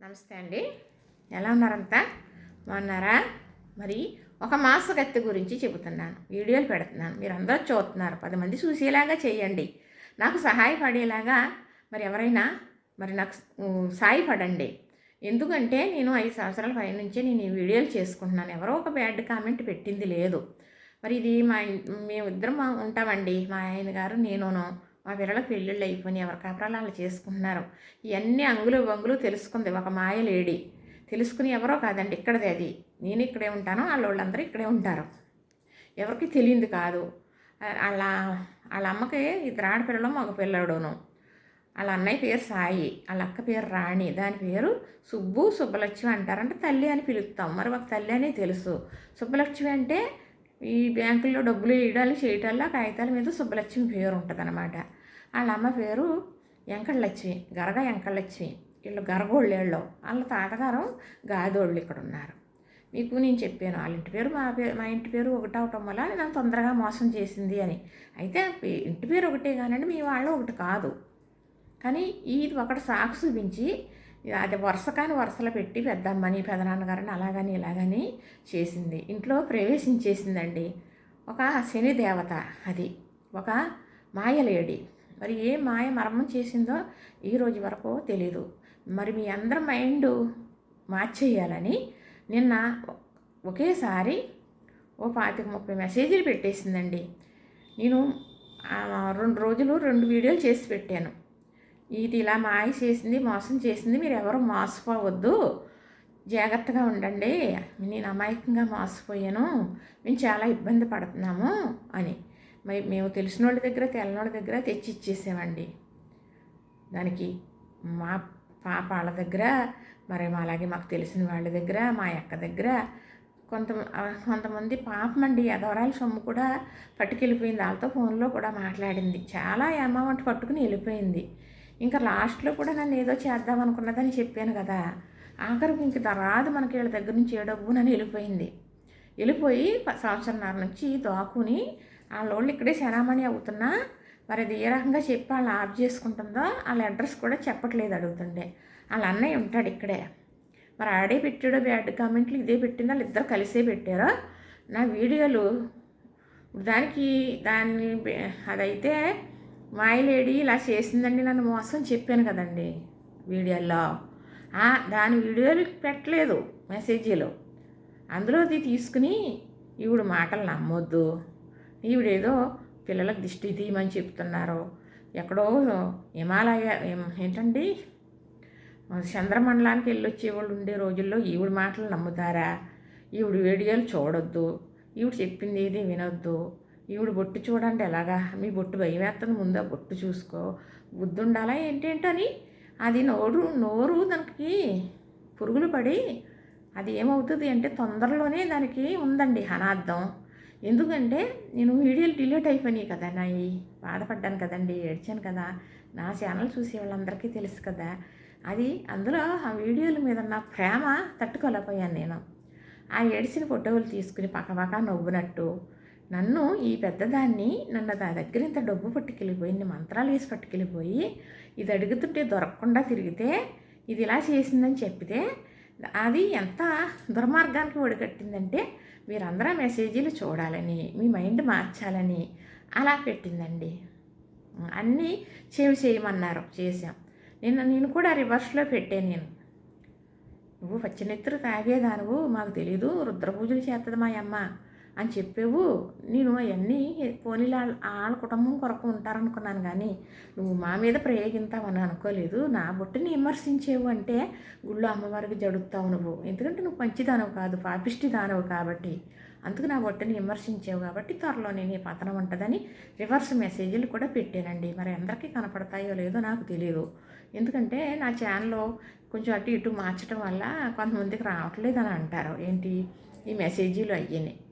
నమస్తే అండి. ఎలా ఉన్నారంతా? బాగున్నారా? మరి ఒక మాసగత్తి గురించి చెబుతున్నాను. వీడియోలు పెడుతున్నాను. మీరు అందరూ చూస్తున్నారు. పది మంది చూసేలాగా చేయండి. నాకు సహాయపడేలాగా మరి ఎవరైనా మరి నాకు సాయపడండి ఎందుకంటే నేను ఐదు సంవత్సరాల పై నుంచే నేను ఈ వీడియోలు చేసుకుంటున్నాను. ఎవరో ఒక బ్యాడ్ కామెంట్ పెట్టింది లేదు. మరి ఇది మా మేము మేమిద్దరం మా ఉంటామండి. మా ఆయన గారు నేనును. మా పిల్లలకు పెళ్ళిళ్ళు అయిపోయినాయి. ఎవరి కాపురాలు వాళ్ళు చేసుకుంటున్నారు. ఇవన్నీ అంగులు వంగులు తెలుసుకుంది. ఒక మాయ లేడీ. తెలుసుకుని ఎవరో కాదండి. ఇక్కడదే అది. నేను ఇక్కడే ఉంటాను. వాళ్ళందరూ ఇక్కడే ఉంటారు. ఎవరికి తెలియంది కాదు. వాళ్ళ వాళ్ళ అమ్మకి ఇద్దరు ఆడపిల్లలు మగ పిల్లడును. వాళ్ళ అన్నయ్య పేరు సాయి. వాళ్ళ అక్క పేరు రాణి. దాని పేరు సుబ్బు సుబ్బలక్ష్మి అంటారంటే. తల్లి అని పిలుస్తాం. మరి ఒక తల్లి అని తెలుసు. సుబ్బలక్ష్మి అంటే ఈ బ్యాంకుల్లో డబ్బులు వేయడాలు చేయటాల్లో కాగితాల మీద సుబ్బలక్ష్మి పేరు ఉంటుంది అనమాట వాళ్ళ అమ్మ పేరు వెంకటలక్ష్మి గరగ వెంకటలక్ష్మి. వీళ్ళు గరగోళ్ళేళ్ళు. వాళ్ళ తాతగారు గాదోళ్ళు ఇక్కడ ఉన్నారు మీకు నేను చెప్పాను వాళ్ళ ఇంటి పేరు మా పేరు మా ఇంటి పేరు ఒకటవటం వల్ల నన్ను తొందరగా మోసం చేసింది అని. అయితే ఇంటి పేరు ఒకటే కానండి మీ వాళ్ళు ఒకటి కాదు. కానీ ఇది ఒకటి సాకు చూపించి అది వరుస కాని వరుసలో పెట్టి పెద్దమ్మని పెదనాన్నగారని అలాగని ఇలాగని చేసింది. ఇంట్లో ప్రవేశించేసిందండి. ఒక శని దేవత అది. ఒక మాయలేడి. మరి ఏ మాయ మర్మం చేసిందో ఈ రోజు వరకు తెలియదు మరి మీ అందరి మైండ్ మార్చేయాలని నిన్న ఒకేసారి ఓ పాతిక ముప్పై మెసేజ్లు పెట్టేసిందండి. నేను రెండు రోజులు రెండు వీడియోలు చేసి పెట్టాను. ఇది ఇలా మాయ చేసింది మోసం చేసింది మీరు ఎవరు మోసపోవద్దు. జాగ్రత్తగా ఉండండి. నేను అమాయకంగా మోసపోయాను. మేము చాలా ఇబ్బంది పడుతున్నాము అని. మరి మేము తెలిసిన వాళ్ళ దగ్గర తెల్లనోళ్ళ దగ్గర తెచ్చి ఇచ్చేసామండి. దానికి మా పాప వాళ్ళ దగ్గర మరి అలాగే మాకు తెలిసిన వాళ్ళ దగ్గర మా అక్క దగ్గర కొంత కొంతమంది పాపమండి. ఎదవరాల సొమ్ము కూడా పట్టుకెళ్ళిపోయింది. వాళ్ళతో ఫోన్లో కూడా మాట్లాడింది. చాలా అమౌంట్ పట్టుకుని వెళ్ళిపోయింది. ఇంకా లాస్ట్లో కూడా నన్ను ఏదో చేద్దాం అనుకున్నదని చెప్పాను కదా. ఆఖరికి ఇంక రాదు మనకి వీళ్ళ దగ్గర నుంచి ఏ డబ్బు నన్ను వెళ్ళిపోయింది. వెళ్ళిపోయి సంవత్సరంన్నర నుంచి దాక్కుని ఆ లోన్లు ఇక్కడే చరామణి అవుతున్నా మరి అది ఏ రకంగా చెప్పి వాళ్ళు ఆఫ్ చేసుకుంటుందో వాళ్ళ అడ్రస్ కూడా చెప్పట్లేదు అడుగుతుండే. వాళ్ళ అన్నయ్య ఉంటాడు ఇక్కడే. మరి ఆడే పెట్టాడో బ్యాడ్ కామెంట్లు ఇదే పెట్టిందో వాళ్ళు ఇద్దరు కలిసే పెట్టారో నా వీడియోలు దానికి దాన్ని అదైతే అదైతే మాయలేడి ఇలా చేసిందండి నన్ను మోసం చెప్పాను కదండి వీడియోలో దాని వీడియోలు పెట్టలేదు మెసేజీలో. అందులో అది తీసుకుని ఈవిడ మాటలు నమ్మొద్దు. ఈవిడేదో పిల్లలకు దిష్టి తీయమని చెప్తున్నారు. ఎక్కడో హిమాలయ ఏంటండి? చంద్రమండలానికి వెళ్ళొచ్చేవాళ్ళు ఉండే రోజుల్లో ఈవిడ మాటలు నమ్ముతారా? ఈవిడ వీడియోలు చూడొద్దు. ఈవిడ చెప్పింది ఏది వినొద్దు. ఈవిడ బొట్టు చూడండి ఎలాగా? మీ బొట్టు భయం వేస్తుంది ముందు ఆ బొట్టు చూసుకో. బుద్ధి ఉండాలా ఏంటేంటని? అది నోరు నోరు దానికి పురుగులు పడి అది ఏమవుతుంది అంటే తొందరలోనే దానికి ఉందండి అనార్థం. ఎందుకంటే నేను వీడియోలు డిలీట్ అయిపోయినాయి కదా నాయి బాధపడ్డాను కదండి ఏడ్చాను కదా నా ఛానల్ చూసే వాళ్ళందరికీ తెలుసు కదా అది అందులో ఆ వీడియోల మీద నా ప్రేమ తట్టుకోలేకపోయాను నేను. ఆ ఏడిసిన ఫోటోలు తీసుకుని పక్కపక్క నవ్వునట్టు నన్ను ఈ పెద్దదాన్ని నన్ను నా దగ్గర ఇంత డబ్బు పట్టుకెళ్ళిపోయి ఇన్ని మంత్రాలు వేసి పట్టుకెళ్ళిపోయి ఇది అడుగుతుంటే దొరకకుండా తిరిగితే ఇది ఇలా చేసిందని చెప్పితే అది ఎంత దుర్మార్గానికి ఒడిగట్టిందంటే మీరందరూ మెసేజీలు చూడాలని మీ మైండ్ మార్చాలని అలా పెట్టిందండి. అన్నీ చేవి చేయమన్నారు చేసాం నిన్న నేను కూడా రివర్స్లో పెట్టాను నేను. నువ్వు పచ్చినెత్తురు తాగేదానువు మాకు తెలీదు రుద్రపూజలు చేస్తుంది మా అమ్మ. అని చెప్పేవు. నేను అవన్నీ పోనీలా వాళ్ళ వాళ్ళ కుటుంబం కొరకు ఉంటారనుకున్నాను కానీ నువ్వు మా మీద ప్రయోగిస్తావని అనుకోలేదు. నా బొట్టుని విమర్శించేవు అంటే గుళ్ళో అమ్మవారికి జడుగుతావు నువ్వు. ఎందుకంటే నువ్వు మంచిదానవు కాదు పాపిష్టి దానవు కాబట్టి. అందుకు నా బొట్టుని విమర్శించావు కాబట్టి త్వరలో నేను ఈ పతనం ఉంటుందని రివర్స్ మెసేజ్లు కూడా పెట్టానండి. మరి అందరికీ కనపడతాయో లేదో నాకు తెలియదు ఎందుకంటే నా ఛానల్లో కొంచెం అటు ఇటు మార్చడం వల్ల కొంతమందికి రావట్లేదు అని అంటారు. ఏంటి? ఈ మెసేజీలు అయ్యాయి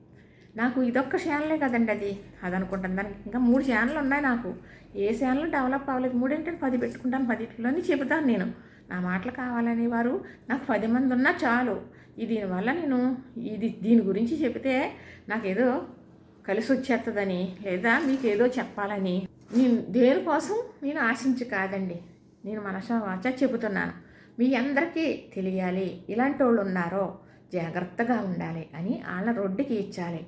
నాకు ఇదొక్క ఛానలే కదండి అది? అది అనుకుంటాను దానికి ఇంకా మూడు ఛానల్ ఉన్నాయి నాకు. ఏ ఛానల్ డెవలప్ అవ్వలేదు. మూడేంటే పది పెట్టుకుంటాను పదిట్లోని చెబుతాను నేను. నా మాటలు కావాలనే వారు నాకు పది మంది ఉన్నా చాలు. దీనివల్ల నేను ఇది దీని గురించి చెబితే నాకేదో కలిసి వచ్చేస్తుందని లేదా మీకు ఏదో చెప్పాలని. నేను దేనికోసం నేను ఆశించి కాదండి. నేను మనస వాచ చెబుతున్నాను. మీ అందరికీ తెలియాలి. ఇలాంటి వాళ్ళు ఉన్నారో జాగ్రత్తగా ఉండాలి అని వాళ్ళ రొడ్డుకి ఇచ్చాలి.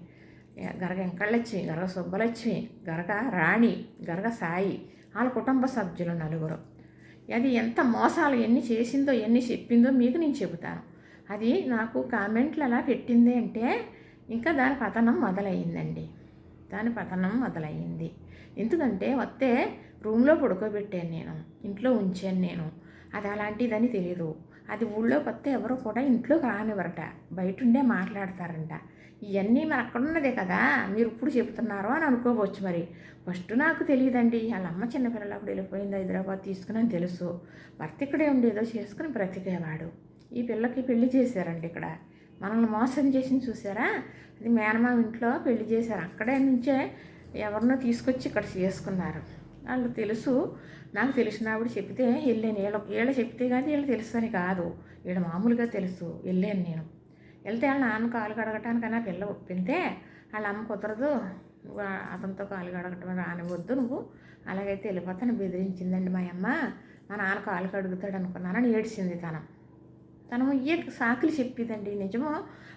గరగ వెంకళ్ళచ్చి గరగ సుబ్బలక్ష్మి గరగ రాణి గరగ సాయి వాళ్ళ కుటుంబ సభ్యులు నలుగురు. అది ఎంత మోసాలు ఎన్ని చేసిందో ఎన్ని చెప్పిందో మీకు నేను చెబుతాను. అది నాకు కామెంట్లు ఎలా పెట్టింది అంటే ఇంకా దాని పతనం మొదలయ్యిందండి. దాని పతనం మొదలయ్యింది. ఎందుకంటే వస్తే రూమ్లో పడుకోబెట్టాను నేను ఇంట్లో ఉంచాను నేను. అది అలాంటిదని తెలియదు అది ఊళ్ళో కొత్త ఎవరు కూడా ఇంట్లోకి రానివ్వరట. బయట ఉండే మాట్లాడతారంట. ఇవన్నీ మరి అక్కడ ఉన్నదే కదా మీరు ఇప్పుడు చెబుతున్నారో అని అనుకోవచ్చు మరి. ఫస్ట్ నాకు తెలియదండి. వాళ్ళ అమ్మ చిన్నపిల్లలప్పుడు వెళ్ళిపోయింది హైదరాబాద్ తీసుకుని అని తెలుసు. భర్త ఇక్కడే ఉండేదో చేసుకుని బ్రతికేవాడు. ఈ పిల్లకి పెళ్ళి చేశారండి ఇక్కడ. మనల్ని మోసం చేసి చూసారా? అది మేనమామ ఇంట్లో పెళ్ళి చేశారు. అక్కడే నుంచే ఎవరినో తీసుకొచ్చి ఇక్కడ చేసుకున్నారు. వాళ్ళు తెలుసు. నాకు తెలిసిన ఆవిడ చెప్తే వెళ్ళాను వీళ్ళ వీళ్ళ చెప్తే కానీ వీళ్ళు తెలుసు అని కాదు. వీళ్ళ మామూలుగా తెలుసు. వెళ్ళాను నేను. వెళ్తే వాళ్ళ నాన్న కాలు కడగటానికన్నా పిల్ల ఒప్పితే వాళ్ళ అమ్మ కుదరదు. అతనితో కాలు కడగటం రానివద్దు నువ్వు. అలాగైతే వెళ్ళిపోతాను. బెదిరించిందండి మా అమ్మ. మా నాన్న కాలు కడుగుతాడు అనుకున్నానని ఏడ్చింది తను. తను ఏ సాకులు చెప్పిదండి. నిజమో?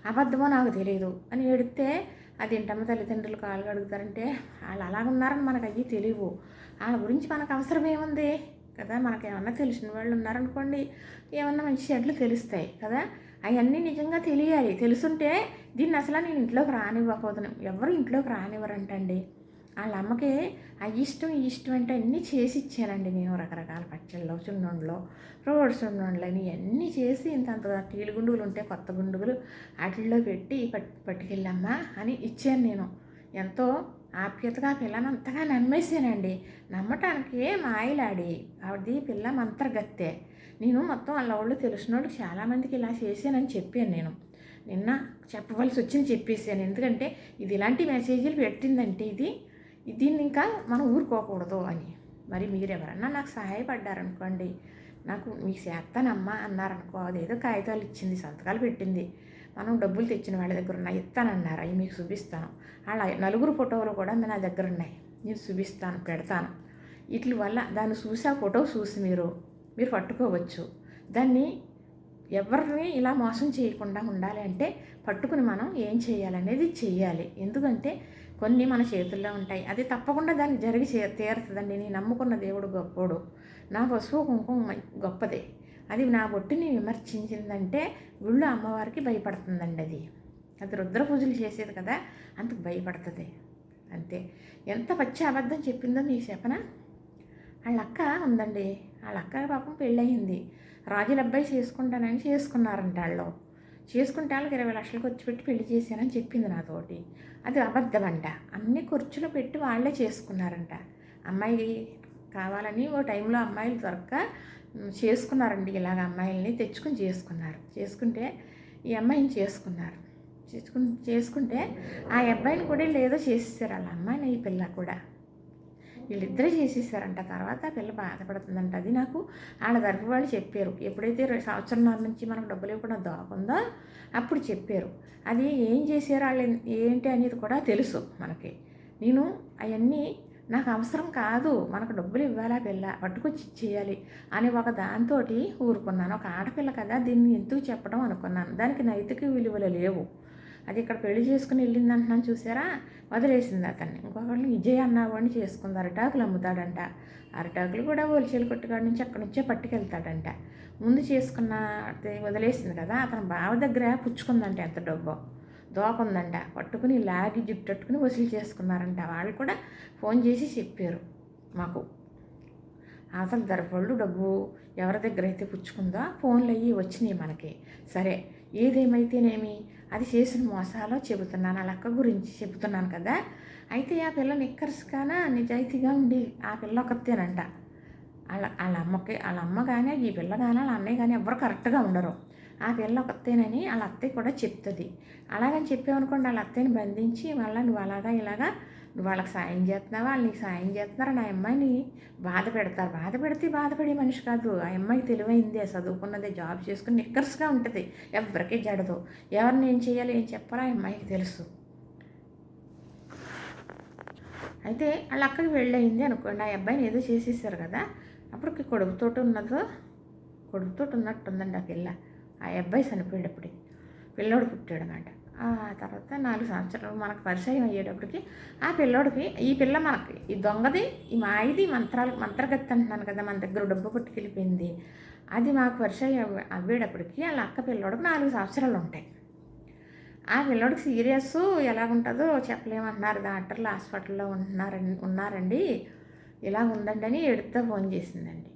అబద్ధమో నాకు తెలియదు అని ఏడితే అది ఏంటమ్మ తల్లిదండ్రులు కాళ్ళు అడుగుతారంటే వాళ్ళు అలాగున్నారని మనకు అవి తెలియవు. వాళ్ళ గురించి మనకు అవసరం ఏముంది? కదా మనకు ఏమన్నా తెలిసిన వాళ్ళు ఉన్నారనుకోండి ఏమన్నా మంచి చెడ్లు తెలుస్తాయి కదా? అవన్నీ నిజంగా తెలియాలి. తెలుసుంటే దీన్ని అసలు నేను ఇంట్లోకి రానివ్వకపోతున్నాను ఎవరు ఇంట్లోకి రానివ్వరంటండి. వాళ్ళ అమ్మకి ఆ ఇష్టం ఈ ఇష్టం అంటే అన్నీ చేసి ఇచ్చానండి నేను రకరకాల పచ్చళ్ళు చున్నుండలో రోడ్ చున్నుండలు అని అన్నీ చేసి ఇంత అంత టీలు గుండుగులు ఉంటే కొత్త గుండుగులు వాటిల్లో పెట్టి పట్టి పట్టుకెళ్ళమ్మా అని ఇచ్చాను నేను. ఎంతో ఆప్యతగా పిల్లని అంతగా నమ్మేసానండి నమ్మటానికి మాయలాడి ఆవిడది పిల్ల మంత్రగత్తె. నేను మొత్తం వాళ్ళ వాళ్ళు తెలిసినోళ్ళు చాలామందికి ఇలా చేశానని చెప్పాను నేను. నిన్న చెప్పవలసి వచ్చింది చెప్పేసాను ఎందుకంటే ఇది ఇలాంటి మెసేజ్లు పెట్టిందంటే ఇది దీన్ని ఇంకా మనం ఊరుకోకూడదు అని. మరి మీరెవరన్నా నాకు సహాయపడ్డారనుకోండి నాకు మీకు చేస్తానమ్మా అన్నారనుకో అదేదో కాగితాలు ఇచ్చింది సంతకాలు పెట్టింది మనం డబ్బులు తెచ్చిన వాళ్ళ దగ్గర ఉన్నాయి ఇస్తానన్నారు? అవి మీకు చూపిస్తాను. వాళ్ళ నలుగురు ఫోటోలు కూడా నా దగ్గర ఉన్నాయి నేను చూపిస్తాను పెడతాను. వీటి వల్ల దాన్ని చూసి ఆ ఫోటో చూసి మీరు మీరు పట్టుకోవచ్చు. దాన్ని ఎవరిని ఇలా మోసం చేయకుండా ఉండాలి అంటే పట్టుకుని మనం ఏం చేయాలనేది చేయాలి ఎందుకంటే కొన్ని మన చేతుల్లో ఉంటాయి. అది తప్పకుండా దాన్ని జరిగి తీరుతుందండి. నేను నమ్ముకున్న దేవుడు గొప్పోడు. నా పశువు కుంకుమ గొప్పదే. అది నా బొట్టుని విమర్శించిందంటే గుళ్ళు అమ్మవారికి భయపడుతుందండి అది. అది రుద్ర పూజలు చేసేది కదా అందుకు భయపడుతుంది. అంతే. ఎంత పచ్చి అబద్ధం చెప్పిందో మీకు చెప్పనా? వాళ్ళ అక్క ఉందండి. వాళ్ళ అక్క పాపం పెళ్ళయింది. రాజుల అబ్బాయి చేసుకుంటానని చేసుకున్నారంట వాళ్ళు. చేసుకుంటే వాళ్ళకి ఇరవై లక్షలు ఖర్చు పెట్టి పెళ్ళి చేశానని చెప్పింది నాతోటి. అది అబద్ధమంట అన్ని ఖర్చులు పెట్టి వాళ్ళే చేసుకున్నారంట. అమ్మాయి కావాలని ఓ టైంలో అమ్మాయిలు దొరక్క చేసుకున్నారండి. ఇలాగ అమ్మాయిల్ని తెచ్చుకుని చేసుకున్నారు. చేసుకుంటే ఈ అమ్మాయిని చేసుకున్నారు. చేసుకు చేసుకుంటే ఆ అబ్బాయిని కూడా లేదో చేసేసారు. వాళ్ళ అమ్మాయిని ఈ పిల్ల కూడా. వీళ్ళిద్దరే చేసేసారంట. తర్వాత పిల్ల బాధపడుతుందంట. అది నాకు వాళ్ళ తరపు వాళ్ళు చెప్పారు. ఎప్పుడైతే సంవత్సరంన్నర నుంచి మనకు డబ్బులు ఇవ్వకుండా దోకుందో అప్పుడు చెప్పారు. అది ఏం చేశారు వాళ్ళు ఏంటి అనేది కూడా తెలుసు మనకి. నేను అవన్నీ నాకు అవసరం కాదు. మనకు డబ్బులు ఇవ్వాలా పిల్ల? పట్టుకొచ్చి చేయాలి అని ఒక దాంతో ఊరుకున్నాను. ఒక ఆడపిల్ల కదా దీన్ని ఎందుకు చెప్పడం అనుకున్నాను. దానికి నైతిక విలువలు లేవు. అది ఇక్కడ పెళ్ళి చేసుకుని వెళ్ళింది అంటున్నాను చూసారా? వదిలేసింది అతన్ని. ఇంకొకళ్ళు విజయ్ అన్నవాడిని చేసుకుంది. అరిటాకులు అమ్ముతాడంట. అరిటాకులు కూడా హోల్సేల్ కొట్టుకాడి నుంచి అక్కడి నుంచే పట్టుకెళ్తాడంట. ముందు చేసుకున్న వదిలేసింది కదా? అతను బావ దగ్గర పుచ్చుకుందంట ఎంత డబ్బో. దోకుందంట. పట్టుకుని లాగి జుట్టట్టుకుని వసూలు చేసుకున్నారంట. వాళ్ళు కూడా ఫోన్ చేసి చెప్పారు. మాకు అసలు ధరపళ్ళు డబ్బు ఎవరి దగ్గర అయితే పుచ్చుకుందో ఫోన్లు అయ్యి వచ్చినాయి మనకి. సరే ఏదేమైతేనేమి? అది చేసిన మోసాలో చెబుతున్నాను ఆ లక్క గురించి చెబుతున్నాను కదా. అయితే ఆ పిల్ల నిక్కర్స్ కానా నిజాయితీగా ఉండి ఆ పిల్ల ఒకతేనంట. వాళ్ళ వాళ్ళ అమ్మకి వాళ్ళ అమ్మ కానీ ఈ పిల్ల కానీ వాళ్ళ అన్నయ్య కానీ ఎవరు కరెక్ట్గా ఉండరు. ఆ పిల్ల ఒకతేనని వాళ్ళ అత్తయ్య కూడా చెప్తుంది. అలాగని చెప్పామనుకోండి వాళ్ళ అత్తయ్యని బంధించి మళ్ళీ నువ్వు అలాగా ఇలాగా నువ్వు వాళ్ళకి సాయం చేస్తున్నావా? వాళ్ళు నీకు సాయం చేస్తున్నారు? ఆ అమ్మాయిని బాధ పెడతారు. బాధ పెడితే బాధపడే మనిషి కాదు. ఆ అమ్మాయికి తెలివైందే. చదువుకున్నదే జాబ్ చేసుకుని నిక్కర్స్గా ఉంటుంది. ఎవరికి జడదు. ఎవరిని ఏం చేయాలి ఏం చెప్పాలో ఆ అమ్మాయికి తెలుసు. అయితే వాళ్ళ అక్కకి వెళ్ళయింది అనుకోండి. ఆ అబ్బాయిని ఏదో చేసేసారు కదా. అప్పుడు కొడుకుతోటి ఉన్నదో కొడుకుతో ఉన్నట్టుందండి ఆ పిల్ల. ఆ అబ్బాయి చనిపోయేటప్పుడు. పిల్లోడు పుట్టాడు అన్నమాట తర్వాత నాలుగు సంవత్సరాలు మనకు పరిచయం అయ్యేటప్పటికి ఆ పిల్లోడికి ఈ పిల్ల మనకి ఈ దొంగది ఈ మాయిది మంత్రాలు మంత్రగత్తి అంటున్నాను కదా మన దగ్గర డబ్బు పట్టుకెళ్ళిపోయింది అది మాకు పరిచయం అవ్వేటప్పటికి వాళ్ళ అక్క పిల్లోడికి నాలుగు సంవత్సరాలు ఉంటాయి. ఆ పిల్లోడికి సీరియస్ ఎలాగుంటుందో చెప్పలేమంటున్నారు డాక్టర్లు హాస్పిటల్లో ఉంటున్నారండి ఉన్నారండి. ఇలా ఉందండి అని ఎడుతో ఫోన్ చేసిందండి.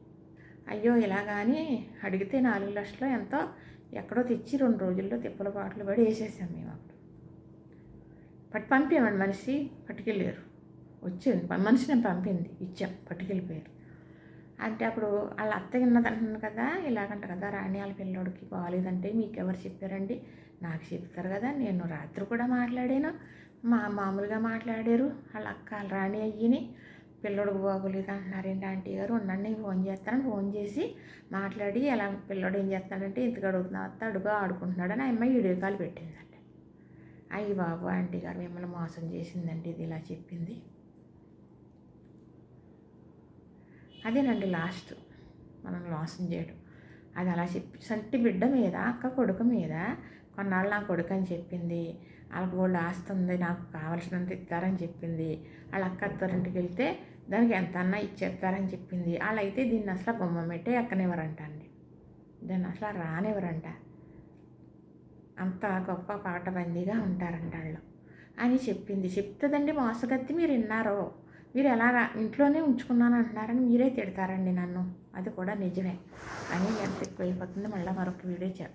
అయ్యో ఇలాగాని అడిగితే నాలుగు లక్షలు ఎంతో ఎక్కడో తెచ్చి రెండు రోజుల్లో తిప్పల పాటలు పడి వేసేసాం మేము అప్పుడు. పట్టు పంపామండి మనిషి పట్టుకెళ్ళారు. వచ్చింది మనిషి మనిషిని పంపింది. ఇచ్చాం. పట్టుకెళ్ళిపోయారు. అంటే అప్పుడు వాళ్ళ అత్తయ్య అంటున్నాను కదా ఇలాగంట కదా రాణి వాళ్ళ పిల్లోడికి బాగాలేదంటే మీకు ఎవరు చెప్పారండి? నాకు చెప్తారు కదా నేను రాత్రి కూడా మాట్లాడాను. మా మామూలుగా మాట్లాడారు. వాళ్ళ అక్క వాళ్ళ రాణి అయ్యిని. పిల్లోడికి బాగోలేదు అంటున్నారేంటి ఆంటీ గారు? ఉండండి ఫోన్ చేస్తాను ఫోన్ చేసి మాట్లాడి ఎలా పిల్లోడు ఏం చేస్తాడంటే ఇంతకు అడుగుతున్నా వస్తా అడుగు ఆడుకుంటున్నాడని ఆ అమ్మాయి వీడియో కాల్ పెట్టిందండి అయ్యి బాబు ఆంటీ గారు మిమ్మల్ని మోసం చేసిందండి ఇది ఇలా చెప్పింది. అదేనండి లాస్ట్. మనం మోసం చేయడం. అది అలా చెప్పి సంటి బిడ్డ మీద అక్క కొడుకు మీద కొన్నాళ్ళు నా కొడుకు అని చెప్పింది. వాళ్ళకి వాళ్ళు ఆస్తి ఉంది నాకు కావాల్సినంత ఇస్తారని చెప్పింది. వాళ్ళ అక్క అత్తారింటికి వెళ్తే దానికి ఎంత అన్నా ఇచ్చేస్తారని చెప్పింది. వాళ్ళైతే దీన్ని అసలు బొమ్మ పెట్టే ఎక్కనివ్వరంట అండి దాన్ని అసలు రానివ్వరంట. అంత గొప్ప పాటబందీగా ఉంటారంట వాళ్ళు అని చెప్పింది. చెప్తుందండి మోసగత్తి మీరు విన్నారో మీరు ఎలా రా- ఇంట్లోనే ఉంచుకున్నాను అంటున్నారని మీరే తిడతారండి నన్ను. అది కూడా నిజమే. అని ఎంత ఎక్కువైపోతుంది మళ్ళీ మరొక వీడియో చేద్దాం.